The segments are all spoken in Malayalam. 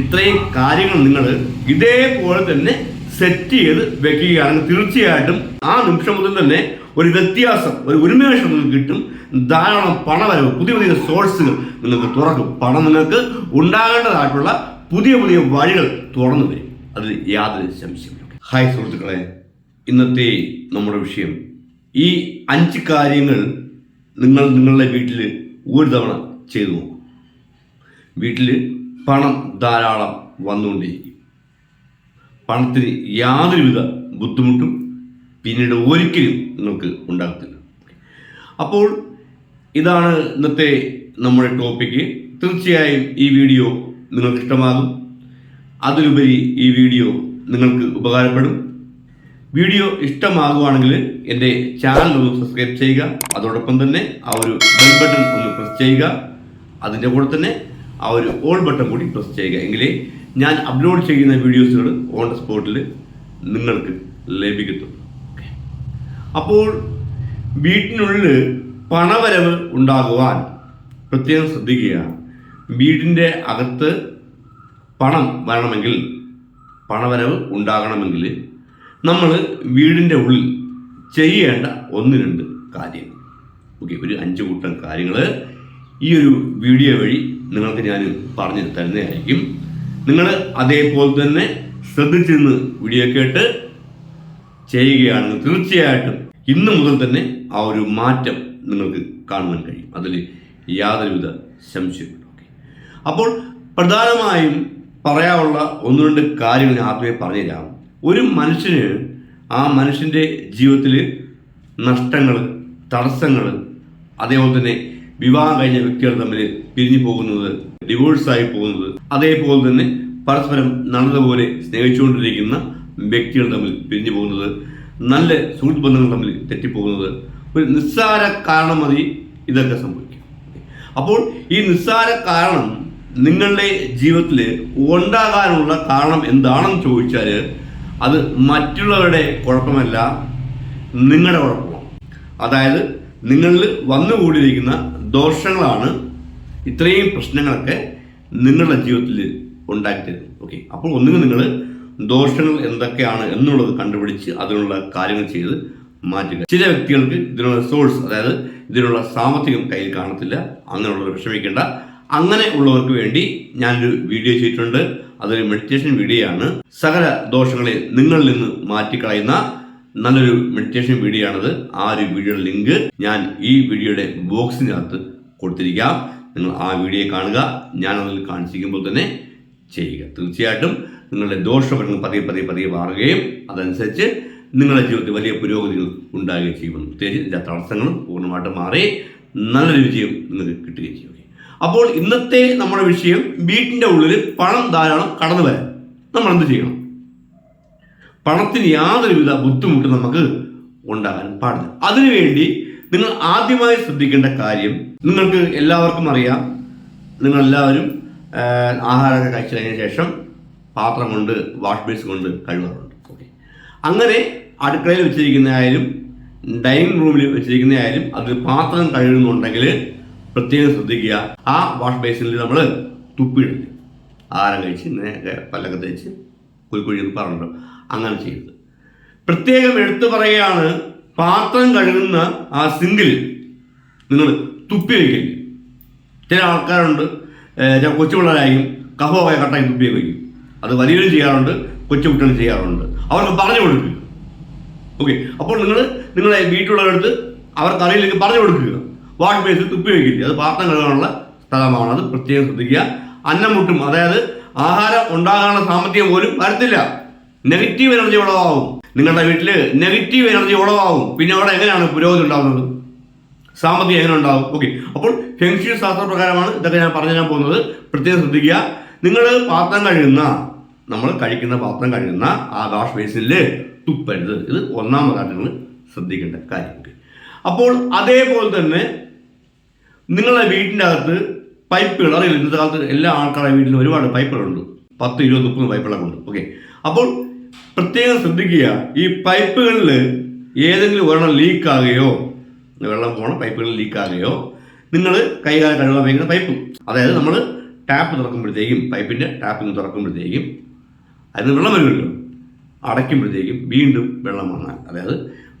ഇത്രയും കാര്യങ്ങൾ നിങ്ങൾ ഇതേപോലെ തന്നെ സെറ്റ് ചെയ്ത് വെക്കുകയാണെങ്കിൽ തീർച്ചയായിട്ടും ആ നിമിഷം മുതൽ തന്നെ ഒരു വ്യത്യാസം ഒരു ഉന്മേഷം നിങ്ങൾക്ക് കിട്ടും. ധാരാളം പണവരവ് പുതിയ പുതിയ സോഴ്സുകൾ നിങ്ങൾക്ക് തുറക്കും. പണം നിങ്ങൾക്ക് ഉണ്ടാകേണ്ടതായിട്ടുള്ള പുതിയ പുതിയ വഴികൾ തുറന്നു വരും അതിൽ യാതൊരു സംശയമില്ല ഹായ് സുഹൃത്തുക്കളെ ഇന്നത്തെ നമ്മുടെ വിഷയം ഈ അഞ്ച് കാര്യങ്ങൾ നിങ്ങൾ നിങ്ങളുടെ വീട്ടിൽ ഒരു തവണ ചെയ്തു നോക്കും. വീട്ടിൽ പണം ധാരാളം വന്നുകൊണ്ടിരിക്കും പണത്തിന് യാതൊരുവിധ ബുദ്ധിമുട്ടും പിന്നീട് ഒരിക്കലും നിങ്ങൾക്ക് ഉണ്ടാകത്തില്ല. അപ്പോൾ ഇതാണ് ഇന്നത്തെ നമ്മുടെ ടോപ്പിക്ക് തീർച്ചയായും ഈ വീഡിയോ നിങ്ങൾക്ക് ഇഷ്ടമാകും. അതിലുപരി ഈ വീഡിയോ നിങ്ങൾക്ക് ഉപകാരപ്പെടും. വീഡിയോ ഇഷ്ടമാകുവാണെങ്കിൽ എന്റെ ചാനൽ ഒന്ന് സബ്സ്ക്രൈബ് ചെയ്യുക. അതോടൊപ്പം തന്നെ ആ ഒരു ബെൽ ബട്ടൺ ഒന്ന് പ്രസ് ചെയ്യുക. അതിന്റെ കൂടെ തന്നെ ആ ഒരു ഓൾ ബട്ടൺ കൂടി പ്രസ് ചെയ്യുക. എങ്കിലേ ഞാൻ അപ്ലോഡ് ചെയ്യുന്ന വീഡിയോസുകൾ ഓൺ ദ സ്പോട്ടിൽ നിങ്ങൾക്ക് ലഭിക്കത്തുള്ളൂ. അപ്പോൾ വീട്ടിനുള്ളിൽ പണവരവ് ഉണ്ടാകുവാൻ പ്രത്യേകം ശ്രദ്ധിക്കുക വീടിന്റെ അകത്ത് പണം വരണമെങ്കിൽ പണവരവ് ഉണ്ടാകണമെങ്കിൽ നമ്മൾ വീടിന്റെ ഉള്ളിൽ ചെയ്യേണ്ട ഒന്ന് രണ്ട് കാര്യങ്ങൾ. ഓക്കെ ഒരു അഞ്ച് കൂട്ടം കാര്യങ്ങൾ ഈ ഒരു വീഡിയോ വഴി നിങ്ങൾക്ക് ഞാൻ പറഞ്ഞു തരുന്നതായിരിക്കും. നിങ്ങൾ അതേപോലെ തന്നെ ശ്രദ്ധിച്ചിരുന്ന് വീഡിയോ കേട്ട് ചെയ്യുകയാണെങ്കിൽ തീർച്ചയായിട്ടും ഇന്ന് മുതൽ തന്നെ ആ ഒരു മാറ്റം നിങ്ങൾക്ക് കാണുവാൻ കഴിയും. അതിൽ യാതൊരുവിധ സംശയമില്ല അപ്പോൾ പ്രധാനമായും പറയാനുള്ള ഒന്ന് രണ്ട് കാര്യങ്ങൾ ഞാൻ ആദ്യമേ പറഞ്ഞുതരാം. ഒരു മനുഷ്യന് ആ മനുഷ്യന്റെ ജീവിതത്തിൽ നഷ്ടങ്ങൾ തടസ്സങ്ങൾ അതേപോലെ തന്നെ വിവാഹം കഴിഞ്ഞ വ്യക്തികൾ തമ്മിൽ പിരിഞ്ഞു പോകുന്നത് ഡിവോഴ്സായി പോകുന്നത്. അതേപോലെ തന്നെ പരസ്പരം നല്ലതുപോലെ സ്നേഹിച്ചുകൊണ്ടിരിക്കുന്ന വ്യക്തികൾ തമ്മിൽ പിരിഞ്ഞു പോകുന്നത് നല്ല സുഹൃത്ത് ബന്ധങ്ങൾ തമ്മിൽ തെറ്റിപ്പോകുന്നത്. ഒരു നിസ്സാര കാരണം മതി ഇതൊക്കെ സംഭവിക്കും. അപ്പോൾ ഈ നിസ്സാര കാരണം നിങ്ങളുടെ ജീവിതത്തിൽ ഉണ്ടാകാനുള്ള കാരണം എന്താണെന്ന് ചോദിച്ചാൽ അത് മറ്റുള്ളവരുടെ കുഴപ്പമല്ല നിങ്ങളുടെ കുഴപ്പമാണ്. അതായത് നിങ്ങളിൽ വന്നുകൂടിയിരിക്കുന്ന ദോഷങ്ങളാണ് ഇത്രയും പ്രശ്നങ്ങളൊക്കെ നിങ്ങളുടെ ജീവിതത്തിൽ ഉണ്ടാക്കി തരുന്നത് ഓക്കെ അപ്പോൾ ഒന്നുകിൽ നിങ്ങൾ ദോഷങ്ങൾ എന്തൊക്കെയാണ് എന്നുള്ളത് കണ്ടുപിടിച്ച് അതിനുള്ള കാര്യങ്ങൾ ചെയ്ത് മാറ്റുക. ചില വ്യക്തികൾക്ക് ഇതിനുള്ള സോഴ്സ് അതായത് ഇതിനുള്ള സാമ്പത്തികം കയ്യിൽ കാണത്തില്ല. അങ്ങനെയുള്ളവർ വിഷമിക്കേണ്ട. അങ്ങനെ ഉള്ളവർക്ക് വേണ്ടി ഞാനൊരു വീഡിയോ ചെയ്തിട്ടുണ്ട്. അതൊരു മെഡിറ്റേഷൻ വീഡിയോ ആണ്. സകല ദോഷങ്ങളെ നിങ്ങളിൽ നിന്ന് മാറ്റിക്കളയുന്ന നല്ലൊരു മെഡിറ്റേഷൻ വീഡിയോ ആണത്. ആ ഒരു വീഡിയോയുടെ ലിങ്ക് ഞാൻ ഈ വീഡിയോയുടെ ബോക്സിനകത്ത് കൊടുത്തിരിക്കാം. നിങ്ങൾ ആ വീഡിയോ കാണുക. ഞാൻ അതിൽ കാണിച്ചിരിക്കുമ്പോൾ തന്നെ ചെയ്യുക. തീർച്ചയായിട്ടും നിങ്ങളുടെ ദോഷഫലങ്ങൾ പതിയെ പതിയെ പതിയെ മാറുകയും അതനുസരിച്ച് നിങ്ങളുടെ ജീവിതത്തിൽ വലിയ പുരോഗതികൾ ഉണ്ടാകുകയും ചെയ്യുമെന്ന് പ്രത്യേകിച്ച് തടസ്സങ്ങളും പൂർണമായിട്ട് മാറി നല്ലൊരു വിജയം നിങ്ങൾക്ക് കിട്ടുകയും ചെയ്യും. അപ്പോൾ ഇന്നത്തെ നമ്മുടെ വിഷയം വീട്ടിന്റെ ഉള്ളിൽ പണം ധാരാളം കടന്നു വരാൻ. നമ്മൾ എന്ത് ചെയ്യണം? പണത്തിന് യാതൊരുവിധ ബുദ്ധിമുട്ടും നമുക്ക് ഉണ്ടാകാൻ പാടില്ല. അതിനുവേണ്ടി നിങ്ങൾ ആദ്യമായി ശ്രദ്ധിക്കേണ്ട കാര്യം നിങ്ങൾക്ക് എല്ലാവർക്കും അറിയാം. നിങ്ങൾ എല്ലാവരും ആഹാരമൊക്കെ കഴിച്ചു കഴിഞ്ഞ ശേഷം പാത്രം കൊണ്ട് വാഷ് ബേസ് കൊണ്ട് കഴുകാറുണ്ട്. ഓക്കെ അങ്ങനെ അടുക്കളയിൽ വെച്ചിരിക്കുന്നതായാലും ഡൈനിങ് റൂമിൽ വെച്ചിരിക്കുന്നതായാലും അത് പാത്രം കഴുകുന്നുണ്ടെങ്കിൽ പ്രത്യേകം ശ്രദ്ധിക്കുക. ആ വാഷ് ബേസിനിൽ നമ്മൾ തുപ്പിയിടില്ല ആഹാരം കഴിച്ച് പല്ലൊക്കെ തേച്ച് കുഴിക്കുഴി പറഞ്ഞല്ലോ അങ്ങനെ ചെയ്യുന്നത് പ്രത്യേകം എടുത്തു പറയുകയാണ് പാത്രം കഴുകുന്ന ആ സിങ്കിൽ നിങ്ങൾ തുപ്പി വയ്ക്കും ചില ആൾക്കാരുണ്ട് കൊച്ചു പിള്ളേരായും കഫമൊക്കെ കട്ടായി തുപ്പി വയ്ക്കും അത് വലിയവരും ചെയ്യാറുണ്ട് കൊച്ചു കുട്ടികളും ചെയ്യാറുണ്ട്. അവർക്ക് പറഞ്ഞു കൊടുക്കുക. ഓക്കെ. അപ്പോൾ നിങ്ങൾ നിങ്ങളെ വീട്ടിലുള്ളവരടുത്ത് അവർക്ക് അറിയില്ലെങ്കിൽ പറഞ്ഞു കൊടുക്കുക. വാഷ് ബേസിൽ തുപ്പി വയ്ക്കില്ല അത് പാത്രം കഴുകാനുള്ള സ്ഥലമാണ്. അത് പ്രത്യേകം ശ്രദ്ധിക്കുക. അന്നം മുട്ടും അതായത് ആഹാരം ഉണ്ടാകാനുള്ള സാമ്പത്തികം പോലും വരത്തില്ല. നെഗറ്റീവ് എനർജി ഉളവാകും നിങ്ങളുടെ വീട്ടിൽ നെഗറ്റീവ് എനർജി ഉളവാകും. പിന്നെ അവിടെ എങ്ങനെയാണ് പുരോഗതി ഉണ്ടാകുന്നത്? സാമ്പത്തികം എങ്ങനെ ഉണ്ടാകും? ഓക്കെ അപ്പോൾ ഫെങ്ഷി ശാസ്ത്രപ്രകാരമാണ് ഇതൊക്കെ ഞാൻ പറഞ്ഞു തരാൻ പോകുന്നത്. പ്രത്യേകം ശ്രദ്ധിക്കുക. നിങ്ങൾ പാത്രം കഴുകുന്ന നമ്മൾ കഴിക്കുന്ന പാത്രം കഴുകുന്ന ആ വാഷ് തുപ്പരുത്. ഇത് ഒന്നാമതായിട്ട് നിങ്ങൾ ശ്രദ്ധിക്കേണ്ട കാര്യം. അപ്പോൾ അതേപോലെ തന്നെ നിങ്ങളുടെ വീട്ടിന്റെ അകത്ത് പൈപ്പുകൾ അറിയില്ല? ഇന്നത്തെ കാലത്ത് എല്ലാ ആൾക്കാരുടെ വീട്ടിലും ഒരുപാട് പൈപ്പുകളുണ്ട്. പത്ത് ഇരുപത് മുപ്പത് പൈപ്പുകളൊക്കെ ഉണ്ട്. ഓക്കെ അപ്പോൾ പ്രത്യേകം ശ്രദ്ധിക്കുക ഈ പൈപ്പുകളിൽ ഏതെങ്കിലും ഒരെണ്ണം ലീക്ക് ആകുകയോ വെള്ളം പോകണം പൈപ്പുകളിൽ ലീക്ക് ആകുകയോ നിങ്ങൾ കൈകാലം കഴുകാൻ വേണ്ടി പൈപ്പ്. അതായത് നമ്മൾ ടാപ്പ് തുറക്കുമ്പോഴത്തേക്കും പൈപ്പിന്റെ ടാപ്പിങ് തുറക്കുമ്പോഴത്തേക്കും അതിന് വെള്ളം വരുമല്ലോ. അടയ്ക്കുമ്പോഴത്തേക്കും വീണ്ടും വെള്ളം വന്നാൽ അതായത്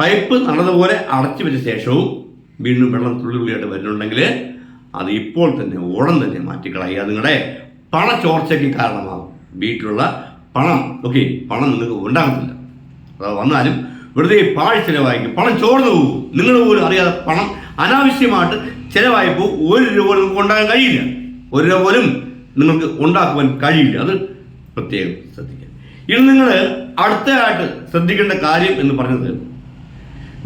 പൈപ്പ് നടന്നതുപോലെ അടച്ചു വെച്ച ശേഷവും വീണ്ടും വെള്ളം തുള്ളി തുള്ളിയായിട്ട് വരുന്നുണ്ടെങ്കിൽ അത് ഇപ്പോൾ തന്നെ ഉടൻ തന്നെ മാറ്റിക്കളയുക. നിങ്ങളുടെ പണ ചോർച്ചയ്ക്ക് കാരണമാകും. വീട്ടിലുള്ള പണം ഓക്കെ പണം നിങ്ങൾക്ക് ഉണ്ടാകത്തില്ല. അതാ വന്നാലും വെറുതെ പാഴ് ചിലവായിരിക്കും പണം ചോർന്നു പോകും. നിങ്ങൾ പോലും അറിയാതെ പണം അനാവശ്യമായിട്ട് ചിലവായപ്പോൾ ഒരു രൂപ നിങ്ങൾക്ക് ഉണ്ടാകാൻ കഴിയില്ല. ഒരു രൂപ പോലും നിങ്ങൾക്ക് ഉണ്ടാക്കുവാൻ കഴിയില്ല. അത് പ്രത്യേകം ശ്രദ്ധിക്കുക ഇനി നിങ്ങൾ അടുത്തതായിട്ട് ശ്രദ്ധിക്കേണ്ട കാര്യം എന്ന് പറഞ്ഞത്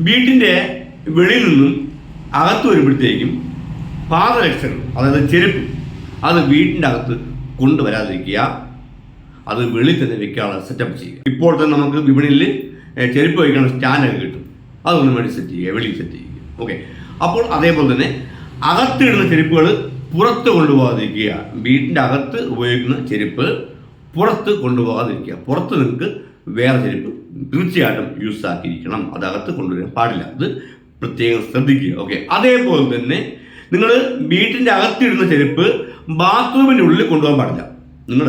വീട്ടിന്റെ വെളിയിൽ നിന്നും അകത്ത് വരുമ്പോഴത്തേക്കും പാദരക്ഷകൾ അതായത് ചെരുപ്പ് അത് വീട്ടിന്റെ അകത്ത് കൊണ്ടുവരാതിരിക്കുക. അത് വെളിയിൽ തന്നെ വെക്കാനുള്ള സെറ്റപ്പ് ചെയ്യുക. ഇപ്പോൾ തന്നെ നമുക്ക് വിപണിയിൽ ചെരുപ്പ് വയ്ക്കുന്ന സ്റ്റാൻഡൊക്കെ കിട്ടും. അതൊന്നും വേണ്ടി സെറ്റ് ചെയ്യുക വെളിയിൽ സെറ്റ് ചെയ്യുക. ഓക്കെ അപ്പോൾ അതേപോലെ തന്നെ അകത്തിടുന്ന ചെരുപ്പുകൾ പുറത്ത് കൊണ്ടുപോകാതിരിക്കുക. വീട്ടിന്റെ അകത്ത് ഉപയോഗിക്കുന്ന ചെരുപ്പ് പുറത്ത് കൊണ്ടുപോകാതിരിക്കുക. പുറത്ത് നിങ്ങൾക്ക് വേറെ ചെരുപ്പ് തീർച്ചയായിട്ടും യൂസ് ആക്കിയിരിക്കണം. അത് അകത്ത് കൊണ്ടുവരാൻ പാടില്ല. അത് പ്രത്യേകം ശ്രദ്ധിക്കുക. ഓക്കെ അതേപോലെ തന്നെ നിങ്ങൾ വീട്ടിന്റെ അകത്തിടുന്ന ചെരുപ്പ് ബാത്റൂമിന്റെ ഉള്ളിൽ കൊണ്ടുപോകാൻ പാടില്ല. നിങ്ങൾ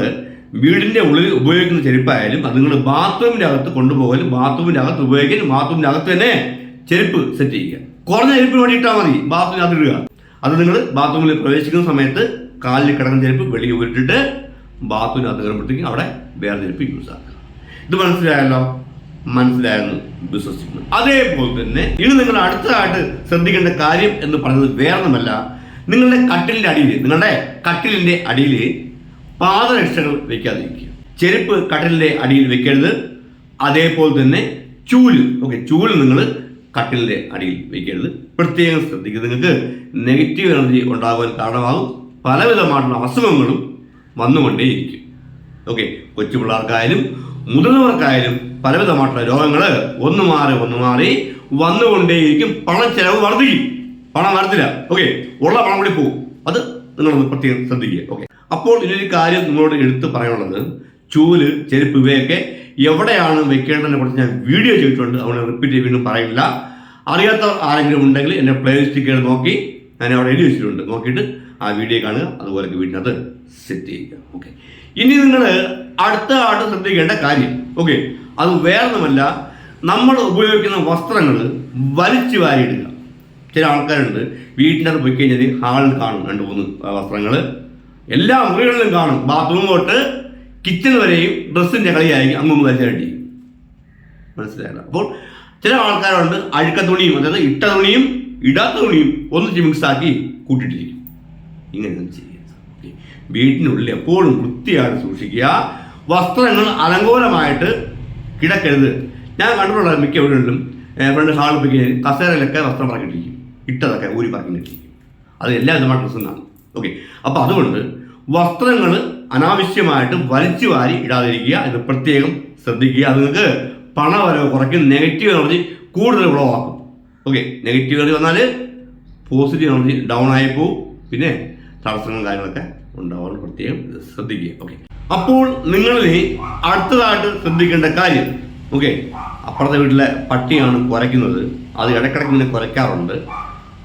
വീടിന്റെ ഉള്ളിൽ ഉപയോഗിക്കുന്ന ചെരുപ്പായാലും അത് നിങ്ങൾ ബാത്റൂമിന്റെ അകത്ത് കൊണ്ടുപോകലും ബാത്റൂമിന്റെ അകത്ത് ഉപയോഗിക്കലും ബാത്റൂമിന്റെ അകത്ത് തന്നെ ചെരുപ്പ് സെറ്റ് ചെയ്യുക. കുറഞ്ഞ ചെരുപ്പിന് വേണ്ടി ഇട്ടാൽ മതി ബാത്റൂമിനകത്ത് ഇടുക. അത് നിങ്ങൾ ബാത്റൂമിൽ പ്രവേശിക്കുന്ന സമയത്ത് കാലിൽ കിടക്കുന്ന ചെരുപ്പ് വെളിയിൽ ഉരുട്ടിട്ട് ബാത്റൂമിനകത്ത് കയറുമ്പോഴത്തേക്കും അവിടെ വേറെ ചെരുപ്പ് യൂസ് ആക്കുക. ഇത് മനസ്സിലായല്ലോ? മനസ്സിലായെന്ന് വിശ്വസിക്കുന്നു. അതേപോലെ തന്നെ ഇനി നിങ്ങൾ അടുത്തതായിട്ട് ശ്രദ്ധിക്കേണ്ട കാര്യം എന്ന് പറയുന്നത് വേറൊന്നുമല്ല. നിങ്ങളുടെ കട്ടിലിന്റെ അടിയിൽ നിങ്ങളുടെ കട്ടിലിന്റെ അടിയിൽ പാദരക്ഷകൾ വെക്കാതിരിക്കുക. ചെരുപ്പ് കട്ടിലിന്റെ അടിയിൽ വെക്കരുത്. അതേപോലെ തന്നെ ചൂൽ. ഓക്കെ ചൂൽ നിങ്ങൾ കട്ടിലിന്റെ അടിയിൽ വെക്കരുത്. പ്രത്യേകം ശ്രദ്ധിക്കുക. നിങ്ങൾക്ക് നെഗറ്റീവ് എനർജി ഉണ്ടാകാൻ കാരണമാകും. പലവിധമായിട്ടുള്ള അസുഖങ്ങളും വന്നുകൊണ്ടേയിരിക്കും. ഓക്കെ കൊച്ചു പിള്ളേർക്കായാലും മുതിർന്നവർക്കായാലും പലവിധമായിട്ടുള്ള രോഗങ്ങൾ ഒന്ന് മാറി ഒന്ന് മാറി വന്നുകൊണ്ടേയിരിക്കും. പണം ചെലവ് വർദ്ധിക്കും. പണം വരത്തില്ല. ഓക്കെ ഉള്ള പണം കൂടി പോകും. അത് നിങ്ങളൊന്ന് പ്രത്യേകം ശ്രദ്ധിക്കുക. ഓക്കെ. അപ്പോൾ ഇതിനൊരു കാര്യം നിങ്ങളോട് എടുത്ത് പറയാനുള്ളത്. ചൂൽ ചെരുപ്പ് ഇവയൊക്കെ എവിടെയാണ് വെക്കേണ്ടതിനെ കുറിച്ച് ഞാൻ വീഡിയോ ചെയ്തിട്ടുണ്ട്. അതുകൊണ്ട് റിപ്പീറ്റ് വീണ്ടും പറയില്ല. അറിയാത്തവർ ആരെങ്കിലും ഉണ്ടെങ്കിൽ എന്റെ പ്ലേലിസ്റ്റ് കയറി നോക്കി. ഞാൻ അവിടെ എഴുതി വെച്ചിട്ടുണ്ട്. നോക്കിയിട്ട് ആ വീഡിയോ കാണുക. അതുപോലെ വീട്ടിനകത്ത് സെറ്റ് ചെയ്യുക. ഓക്കെ ഇനി നിങ്ങൾ അടുത്ത ആട്ട് ശ്രദ്ധിക്കേണ്ട കാര്യം. ഓക്കെ അത് വേറൊന്നുമല്ല. നമ്മൾ ഉപയോഗിക്കുന്ന വസ്ത്രങ്ങൾ വലിച്ചു വാരിയിടുക. ചില ആൾക്കാരുണ്ട്. വീട്ടിനകത്ത് പോയി കഴിഞ്ഞാൽ ഹാളിൽ കാണും. രണ്ട് മൂന്ന് വസ്ത്രങ്ങൾ എല്ലാ മുറികളിലും കാണും. ബാത്റൂം തൊട്ട് കിച്ചൺ വരെയും ഡ്രസ്സിന്റെ കളിയായിരിക്കും അങ്ങ് വലിച്ചടി മനസ്സിലായില്ല? അപ്പോൾ ചില ആൾക്കാരുണ്ട് അഴുക്ക തുണിയും അതായത് ഇട്ട തുണിയും ഇടാത്ത തുണിയും ഒന്നിച്ച് മിക്സാക്കി ആക്കി കൂട്ടിയിട്ടിരിക്കും. ഇങ്ങനെയൊന്നും ചെയ്യരുത്. വീട്ടിനുള്ളിൽ എപ്പോഴും വൃത്തിയായിട്ട് സൂക്ഷിക്കുക. വസ്ത്രങ്ങൾ അലങ്കോലമായിട്ട് കിടക്കരുത്. ഞാൻ കണ്ടിട്ടുള്ള മിക്ക വീടുകളിലും ഫ്രണ്ട് കഴിഞ്ഞാൽ കസേരയിലൊക്കെ വസ്ത്രം പറക്കിട്ടിരിക്കും ഇട്ടതൊക്കെ ഊരി പറക്കിട്ടിരിക്കും അത് എല്ലാ വിധമായ ഡ്രസ്സും ഓക്കെ അപ്പോൾ അതുകൊണ്ട് വസ്ത്രങ്ങൾ അനാവശ്യമായിട്ട് വലിച്ചു വാരി ഇടാതിരിക്കുക ഇത് പ്രത്യേകം ശ്രദ്ധിക്കുക. അത് നിങ്ങൾക്ക് പണവരവ് കുറയ്ക്കും നെഗറ്റീവ് എനർജി കൂടുതൽ ഉളവാക്കും. ഓക്കെ നെഗറ്റീവ് എനർജി വന്നാൽ പോസിറ്റീവ് എനർജി ഡൗൺ ആയി പോവും. പിന്നെ തടസ്സങ്ങളും കാര്യങ്ങളൊക്കെ ഉണ്ടാവാൻ പ്രത്യേകം ശ്രദ്ധിക്കുക. ഓക്കെ അപ്പോൾ നിങ്ങളിൽ അടുത്തതായിട്ട് ശ്രദ്ധിക്കേണ്ട കാര്യം. ഓക്കെ അപ്പുറത്തെ വീട്ടിലെ പട്ടിയാണ് കുരയ്ക്കുന്നത് അത് ഇടയ്ക്കിടയ്ക്ക് ഇങ്ങനെ കുറയ്ക്കാറുണ്ട്.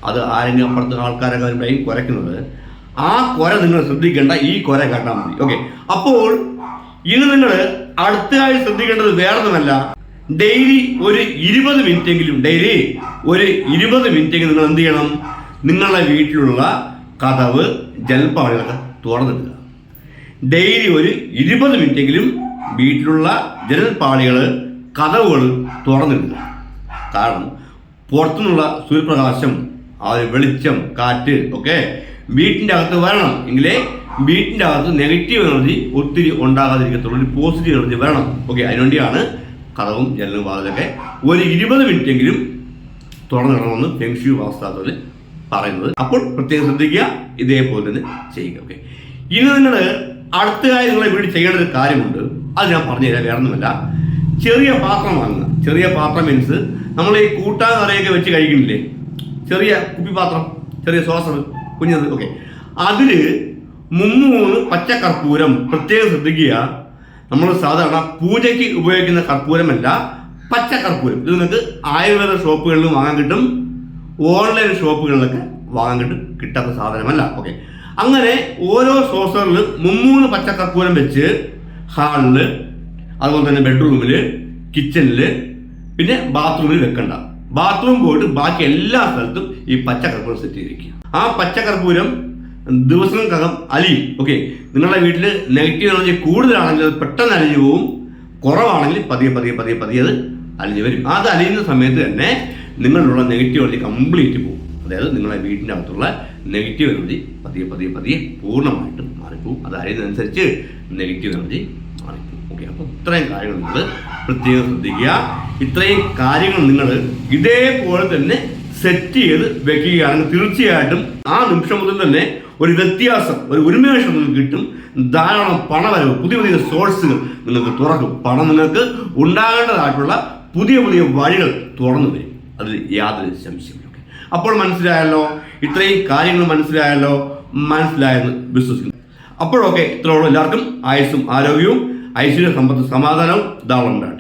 അത് ആരെങ്കിലും അപ്പുറത്തെ ആൾക്കാരൊക്കെ കുറയ്ക്കുന്നത്. ആ കൊര നിങ്ങൾ ശ്രദ്ധിക്കേണ്ട ഈ കൊര കണ്ടാൽ മതി. ഓക്കെ അപ്പോൾ ഇനി നിങ്ങൾ അടുത്തതായി ശ്രദ്ധിക്കേണ്ടത് വേറൊന്നുമല്ല. ഡെയിലി ഒരു ഇരുപത് മിനിറ്റെങ്കിലും ഡെയിലി ഒരു ഇരുപത് മിനിറ്റെങ്കിലും നിങ്ങൾ എന്ത് ചെയ്യണം? നിങ്ങളുടെ വീട്ടിലുള്ള കഥവ് ജലപ്പാളികളൊക്കെ തുറന്നിടുക. ഡെയിലി ഒരു ഇരുപത് മിനിറ്റെങ്കിലും വീട്ടിലുള്ള ജനൽപ്പാളികൾ കഥവുകൾ തുറന്നിടുക. കാരണം പുറത്തുനിന്നുള്ള സൂര്യപ്രകാശം ആ ഒരു വെളിച്ചം കാറ്റ് ഒക്കെ വീട്ടിന്റെ അകത്ത് വരണം എങ്കിലേ വീട്ടിന്റെ അകത്ത് നെഗറ്റീവ് എനർജി ഒത്തിരി ഉണ്ടാകാതിരിക്കത്തുള്ളൂ ഒരു പോസിറ്റീവ് എനർജി വരണം. ഓക്കെ അതിനുവേണ്ടിയാണ് കഥവും ജനലും വാതിലൊക്കെ ഒരു ഇരുപത് മിനിറ്റെങ്കിലും തുറന്നിടണമെന്ന് ഫെങ്ഷു വാസ്താവത്തിൽ പറയുന്നത്. അപ്പോൾ പ്രത്യേകം ശ്രദ്ധിക്കുക ഇതേപോലെ തന്നെ ചെയ്യുക. ഓക്കെ ഇനി നിങ്ങൾ അടുത്ത കാര്യം നിങ്ങളെ വീട് ചെയ്യേണ്ട ഒരു കാര്യമുണ്ട്. അത് ഞാൻ പറഞ്ഞുതരാം വേറെ ഒന്നുമല്ല ചെറിയ പാത്രം വാങ്ങുക. ചെറിയ പാത്രം മീൻസ് നമ്മൾ ഈ കൂട്ടാൻ കറിയൊക്കെ വെച്ച് കഴിക്കുന്നില്ലേ? ചെറിയ കുപ്പിപ്പാത്രം ചെറിയ സോസർ കുഞ്ഞത് ഓക്കെ അതിൽ മുമ്മൂന്ന് പച്ചക്കർപ്പൂരം പ്രത്യേകം ശ്രദ്ധിക്കുക. നമ്മൾ സാധാരണ പൂജയ്ക്ക് ഉപയോഗിക്കുന്ന കർപ്പൂരമല്ല പച്ച കർപ്പൂരം ഇത് നിങ്ങൾക്ക് ആയുർവേദ ഷോപ്പുകളിൽ വാങ്ങാൻ കിട്ടും. ഓൺലൈൻ ഷോപ്പുകളിലൊക്കെ വാങ്ങാൻ കിട്ടും. കിട്ടാത്ത സാധനമല്ല ഓക്കെ അങ്ങനെ ഓരോ സോസറിലും മുമ്മൂന്ന് പച്ചക്കർപ്പൂരം വെച്ച് ഹാളിൽ അതുപോലെ തന്നെ ബെഡ്റൂമിൽ കിച്ചണിൽ പിന്നെ ബാത്റൂമിൽ വെക്കണ്ട. ബാത്റൂം പോയിട്ട് ബാക്കി എല്ലാ സ്ഥലത്തും ഈ പച്ചക്കർപ്പൂരം സെറ്റ് ചെയ്തിരിക്കുക. ആ പച്ചക്കർപ്പൂരം ദിവസങ്ങൾക്കകം അലിയും. ഓക്കെ നിങ്ങളുടെ വീട്ടിൽ നെഗറ്റീവ് എനർജി കൂടുതലാണെങ്കിൽ അത് പെട്ടെന്ന് അലിഞ്ഞു പോവും. കുറവാണെങ്കിൽ പതിയെ പതിയെ പതിയെ പതിയെ അത് അലിഞ്ഞു വരും. അത് അലിയുന്ന സമയത്ത് തന്നെ നിങ്ങളിലുള്ള നെഗറ്റീവ് എനർജി കംപ്ലീറ്റ് പോകും അതായത് നിങ്ങളുടെ വീടിന്റെ അകത്തുള്ള നെഗറ്റീവ് എനർജി പതിയെ പതിയെ പതിയെ പൂർണമായിട്ടും മാറിപ്പോവും. അത് അറിയുന്നതനുസരിച്ച് നെഗറ്റീവ് എനർജി ഓക്കെ അപ്പോൾ ഇത്രയും കാര്യങ്ങൾ നിങ്ങൾ പ്രത്യേകം ശ്രദ്ധിക്കുക. ഇത്രയും കാര്യങ്ങൾ നിങ്ങൾ ഇതേപോലെ തന്നെ സെറ്റ് ചെയ്ത് വെക്കുകയാണെങ്കിൽ തീർച്ചയായിട്ടും ആ നിമിഷം മുതൽ തന്നെ ഒരു വ്യത്യാസം ഒരു ഉന്മേഷം നിങ്ങൾക്ക് കിട്ടും. ധാരാളം പണവരവ് പുതിയ പുതിയ സോഴ്സുകൾ നിങ്ങൾക്ക് തുറക്കും. പണം നിങ്ങൾക്ക് ഉണ്ടാകേണ്ടതായിട്ടുള്ള പുതിയ പുതിയ വഴികൾ തുറന്നു വരും അതിൽ യാതൊരു സംശയമില്ല അപ്പോൾ മനസ്സിലായല്ലോ? ഇത്രയും കാര്യങ്ങൾ മനസ്സിലായല്ലോ? മനസ്സിലായെന്ന് വിശ്വസിക്കുന്നു. അപ്പോഴൊക്കെ ഇത്രയോളം എല്ലാവർക്കും ആയുസ്സും ആരോഗ്യവും ഐശ്വര്യ സമ്പത്ത് സമാധാനവും ധാരാളം